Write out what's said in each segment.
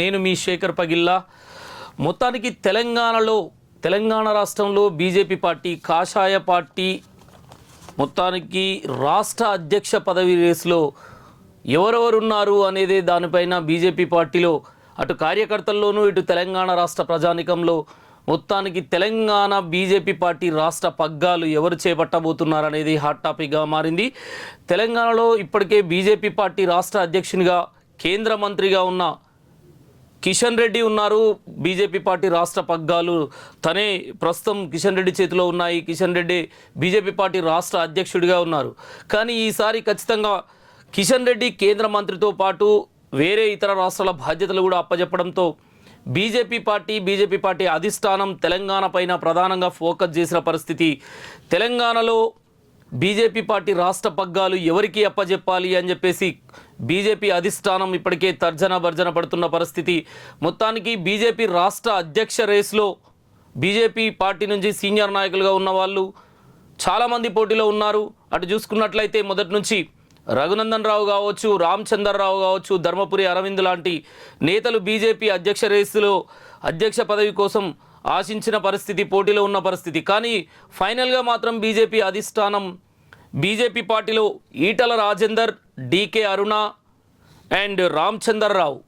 నేను మీ శేఖర్ పగిల్లా. మొత్తానికి తెలంగాణలో తెలంగాణ రాష్ట్రంలో బీజేపీ పార్టీ కాషాయ పార్టీ మొత్తానికి రాష్ట్ర అధ్యక్ష పదవి రేసులో ఎవరెవరున్నారు అనేది దానిపైన బీజేపీ పార్టీలో అటు కార్యకర్తల్లోనూ ఇటు తెలంగాణ రాష్ట్ర ప్రజానికంలో మొత్తానికి తెలంగాణ బీజేపీ పార్టీ రాష్ట్ర పగ్గాలు ఎవరు చేపట్టబోతున్నారు అనేది హాట్ టాపిక్గా మారింది. తెలంగాణలో ఇప్పటికే బీజేపీ పార్టీ రాష్ట్ర అధ్యక్షునిగా కేంద్ర మంత్రిగా ఉన్న కిషన్ రెడ్డి ఉన్నారు. బీజేపీ పార్టీ రాష్ట్ర పగ్గాలు తనే ప్రస్తుతం కిషన్ రెడ్డి చేతిలో ఉన్నాయి. కిషన్ రెడ్డి బీజేపీ పార్టీ రాష్ట్ర అధ్యక్షుడిగా ఉన్నారు. కానీ ఈసారి ఖచ్చితంగా కిషన్ రెడ్డి కేంద్ర మంత్రితో పాటు వేరే ఇతర రాష్ట్రాల బాధ్యతలు కూడా అప్పజెప్పడంతో బీజేపీ పార్టీ బీజేపీ పార్టీ అధిష్టానం తెలంగాణ పైన ప్రధానంగా ఫోకస్ చేసిన పరిస్థితి. తెలంగాణలో బీజేపీ పార్టీ రాష్ట్ర పగ్గాలు ఎవరికి అప్పజెప్పాలి అని చెప్పేసి బీజేపీ అధిష్టానం ఇప్పటికే తర్జన భర్జన పడుతున్న పరిస్థితి. మొత్తానికి బీజేపీ రాష్ట్ర అధ్యక్ష రేసులో బీజేపీ పార్టీ నుంచి సీనియర్ నాయకులుగా ఉన్న వాళ్ళు చాలామంది పోటీలో ఉన్నారు. అటు చూసుకున్నట్లయితే మొదటి నుంచి రఘునందన్ రావు కావచ్చు రామచంద్రరావు కావచ్చు ధర్మపురి అరవింద్ లాంటి నేతలు బీజేపీ అధ్యక్ష రేసులో అధ్యక్ష పదవి కోసం ఆశించిన పరిస్థితి పోటీలో ఉన్న పరిస్థితి. కానీ ఫైనల్గా మాత్రం బీజేపీ అధిష్టానం బీజేపీ పార్టీలో ఈటల రాజేందర్ డీకే అరుణ అండ్ రామచందర్రావు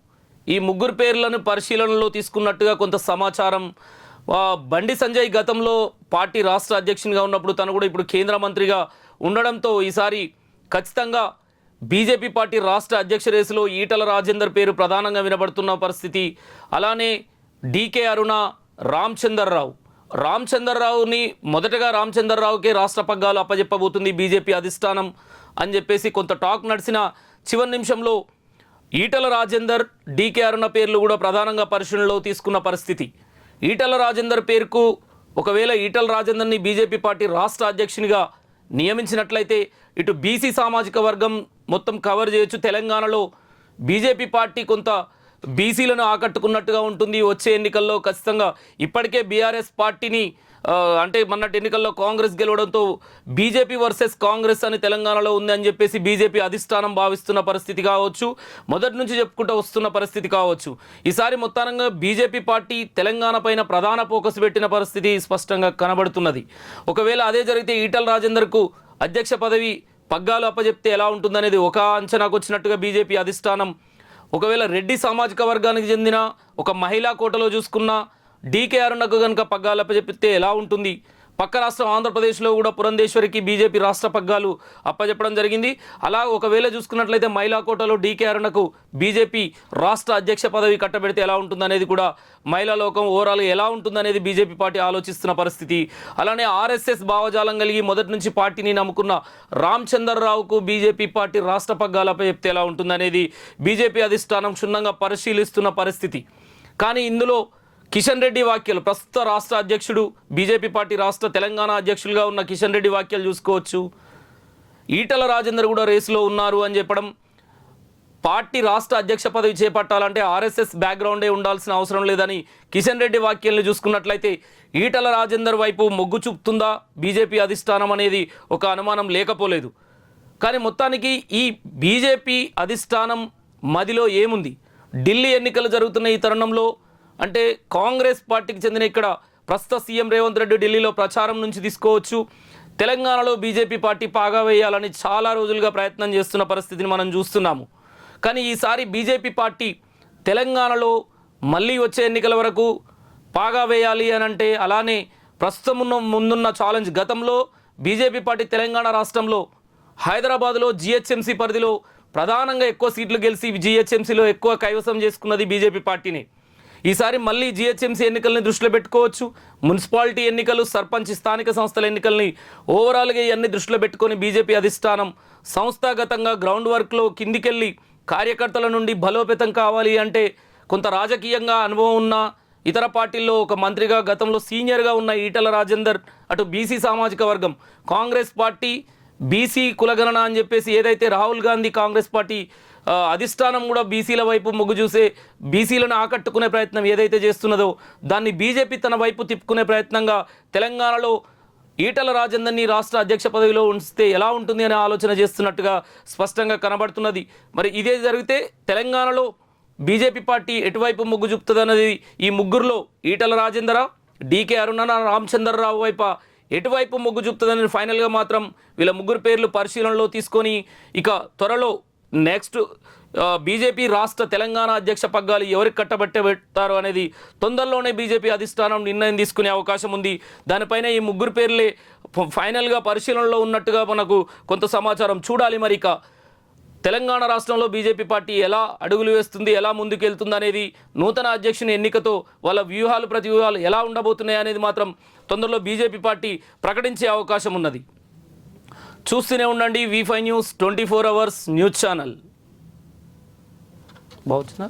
ఈ ముగ్గురు పేర్లను పరిశీలనలో తీసుకున్నట్టుగా కొంత సమాచారం. బండి సంజయ్ గతంలో పార్టీ రాష్ట్ర అధ్యక్షునిగా ఉన్నప్పుడు తను కూడా ఇప్పుడు కేంద్ర మంత్రిగా ఉండడంతో ఈసారి ఖచ్చితంగా బీజేపీ పార్టీ రాష్ట్ర అధ్యక్ష రేసులో ఈటల రాజేందర్ పేరు ప్రధానంగా వినబడుతున్న పరిస్థితి. అలానే డీకే అరుణ రామచందర్రావు. రామచంద్రరావుని మొదటగా రామచందర్రావుకే రాష్ట్ర పగ్గాలు అప్పజెప్పబోతుంది బీజేపీ అధిష్టానం అని చెప్పేసి కొంత టాక్ నడిచిన చివరి నిమిషంలో ఈటల రాజేందర్ డీకే అరుణ పేర్లు కూడా ప్రధానంగా పరిశీలనలో తీసుకున్న పరిస్థితి. ఈటల రాజేందర్ పేరుకు ఒకవేళ ఈటల రాజేందర్ని బీజేపీ పార్టీ రాష్ట్ర అధ్యక్షునిగా నియమించినట్లయితే ఇటు బీసీ సామాజిక వర్గం మొత్తం కవర్ చేయొచ్చు. తెలంగాణలో బీజేపీ పార్టీ కొంత బీసీలను ఆకట్టుకున్నట్టుగా ఉంటుంది వచ్చే ఎన్నికల్లో ఖచ్చితంగా. ఇప్పటికే బీఆర్ఎస్ పార్టీని అంటే మొన్నటి ఎన్నికల్లో కాంగ్రెస్ గెలవడంతో బీజేపీ వర్సెస్ కాంగ్రెస్ అని తెలంగాణలో ఉంది అని చెప్పేసి బీజేపీ అధిష్టానం భావిస్తున్న పరిస్థితి కావచ్చు మొదటి నుంచి చెప్పుకుంటూ వస్తున్న పరిస్థితి కావచ్చు. ఈసారి మొత్తానంగా బీజేపీ పార్టీ తెలంగాణ పైన ప్రధాన ఫోకస్ పెట్టిన పరిస్థితి స్పష్టంగా కనబడుతున్నది. ఒకవేళ అదే జరిగితే ఈటల రాజేందర్కు అధ్యక్ష పదవి పగ్గాలు అప్పజెప్తే ఎలా ఉంటుందనేది ఒక అంచనాకు వచ్చినట్టుగా బీజేపీ అధిష్టానం ఒకవేళ రెడ్డి సామాజిక వర్గానికి చెందిన ఒక మహిళా కోటలో చూసుకున్న డీకే అరుణకు కనుక పగ్గాలప్ప చెప్పితే ఎలా ఉంటుంది? పక్క రాష్ట్రం ఆంధ్రప్రదేశ్లో కూడా పురంధేశ్వరికి బీజేపీ రాష్ట్ర పగ్గాలు అప్పజెప్పడం జరిగింది. అలా ఒకవేళ చూసుకున్నట్లయితే మహిళా కోటలో డీకే అరుణకు బీజేపీ రాష్ట్ర అధ్యక్ష పదవి కట్టబెడితే ఎలా ఉంటుందనేది కూడా మహిళా లోకం ఓవరాల్ ఎలా ఉంటుందనేది బీజేపీ పార్టీ ఆలోచిస్తున్న పరిస్థితి. అలానే ఆర్ఎస్ఎస్ భావజాలం కలిగి మొదటి నుంచి పార్టీని నమ్ముకున్న రామచంద్రరావుకు బీజేపీ పార్టీ రాష్ట్ర పగ్గాలపై చెప్తే ఎలా ఉంటుందనేది బీజేపీ అధిష్టానం క్షుణ్ణంగా పరిశీలిస్తున్న పరిస్థితి. కానీ ఇందులో కిషన్ రెడ్డి వ్యాఖ్యలు. ప్రస్తుత రాష్ట్ర అధ్యక్షుడు బీజేపీ పార్టీ రాష్ట్ర తెలంగాణ అధ్యక్షులుగా ఉన్న కిషన్ రెడ్డి వాక్యాలు చూసుకోవచ్చు. ఈటల రాజేందర్ కూడా రేసులో ఉన్నారు అని చెప్పడం పార్టీ రాష్ట్ర అధ్యక్ష పదవి చేపట్టాలంటే ఆర్ఎస్ఎస్ బ్యాక్గ్రౌండే ఉండాల్సిన అవసరం లేదని కిషన్ రెడ్డి వాక్యాలను చూసుకున్నట్లయితే ఈటల రాజేందర్ వైపు మొగ్గు చూపుతుందా? బీజేపీ అధిష్టానం అనేది ఒక అనుమానం లేకపోలేదు. కానీ మొత్తానికి ఈ బీజేపీ అధిష్టానం మదిలో ఏముంది? ఢిల్లీ ఎన్నికలు జరుగుతున్న ఈ తరుణంలో అంటే కాంగ్రెస్ పార్టీకి చెందిన ఇక్కడ ప్రస్తుత సీఎం రేవంత్ రెడ్డి ఢిల్లీలో ప్రచారం నుంచి తీసుకోవచ్చు. తెలంగాణలో బీజేపీ పార్టీ పాగా వేయాలని చాలా రోజులుగా ప్రయత్నం చేస్తున్న పరిస్థితిని మనం చూస్తున్నాము. కానీ ఈసారి బీజేపీ పార్టీ తెలంగాణలో మళ్ళీ వచ్చే ఎన్నికల వరకు పాగా వేయాలి అని అంటే అలానే ప్రస్తుతం ఉన్న ముందున్న ఛాలెంజ్ గతంలో బీజేపీ పార్టీ తెలంగాణ రాష్ట్రంలో హైదరాబాద్లో జిహెచ్ఎంసీ పరిధిలో ప్రధానంగా ఎక్కువ సీట్లు గెలిచి జిహెచ్ఎంసీలో ఎక్కువ కైవసం చేసుకున్నది బీజేపీ పార్టీని. ఈసారి మళ్ళీ జిహెచ్ఎంసీ ఎన్నికల్ని దృష్టిలో పెట్టుకోవచ్చు. మున్సిపాలిటీ ఎన్నికలు సర్పంచ్ స్థానిక సంస్థల ఎన్నికల్ని ఓవరాల్గా ఇవన్నీ దృష్టిలో పెట్టుకొని బీజేపీ అధిష్టానం సంస్థాగతంగా గ్రౌండ్ వర్క్లో కిందికెళ్ళి కార్యకర్తల నుండి బలోపేతం కావాలి అంటే కొంత రాజకీయంగా అనుభవం ఉన్న ఇతర పార్టీల్లో ఒక మంత్రిగా గతంలో సీనియర్గా ఉన్న ఈటల రాజేందర్ అటు బీసీ సామాజిక వర్గం కాంగ్రెస్ పార్టీ బీసీ కులగణన అని చెప్పేసి ఏదైతే రాహుల్ గాంధీ కాంగ్రెస్ పార్టీ అధిష్టానం కూడా బీసీల వైపు మొగ్గు చూసే బీసీలను ఆకట్టుకునే ప్రయత్నం ఏదైతే చేస్తున్నదో దాన్ని బీజేపీ తన వైపు తిప్పుకునే ప్రయత్నంగా తెలంగాణలో ఈటల రాజేందర్ని రాష్ట్ర అధ్యక్ష పదవిలో ఉంచితే ఎలా ఉంటుంది అనే ఆలోచన చేస్తున్నట్టుగా స్పష్టంగా కనబడుతున్నది. మరి ఇదే జరిగితే తెలంగాణలో బీజేపీ పార్టీ ఎటువైపు మొగ్గు చూపుతుంది ఈ ముగ్గురులో ఈటల రాజేందర డీకే అరుణ రామచంద్రరావు వైపు ఎటువైపు మొగ్గు చూపుతుందని ఫైనల్గా మాత్రం వీళ్ళ ముగ్గురు పేర్లు పరిశీలనలో తీసుకొని ఇక త్వరలో నెక్స్ట్ బీజేపీ రాష్ట్ర తెలంగాణ అధ్యక్ష పగ్గాలు ఎవరికి కట్టబట్టే పెడతారు అనేది తొందరలోనే బీజేపీ అధిష్టానం నిర్ణయం తీసుకునే అవకాశం ఉంది. దానిపైన ఈ ముగ్గురు పేర్లే ఫైనల్గా పరిశీలనలో ఉన్నట్టుగా మనకు కొంత సమాచారం చూడాలి మరి ఇక. తెలంగాణ రాష్ట్రంలో బీజేపీ పార్టీ ఎలా అడుగులు వేస్తుంది ఎలా ముందుకెళ్తుంది అనేది నూతన అధ్యక్షుని ఎన్నికతో వాళ్ళ వ్యూహాలు ప్రతి వ్యూహాలు ఎలా ఉండబోతున్నాయి అనేది మాత్రం తొందరలో బీజేపీ పార్టీ ప్రకటించే అవకాశం ఉన్నది. చూస్తూనే ఉండండి V five news twenty four hours news channel బాగుంటుందా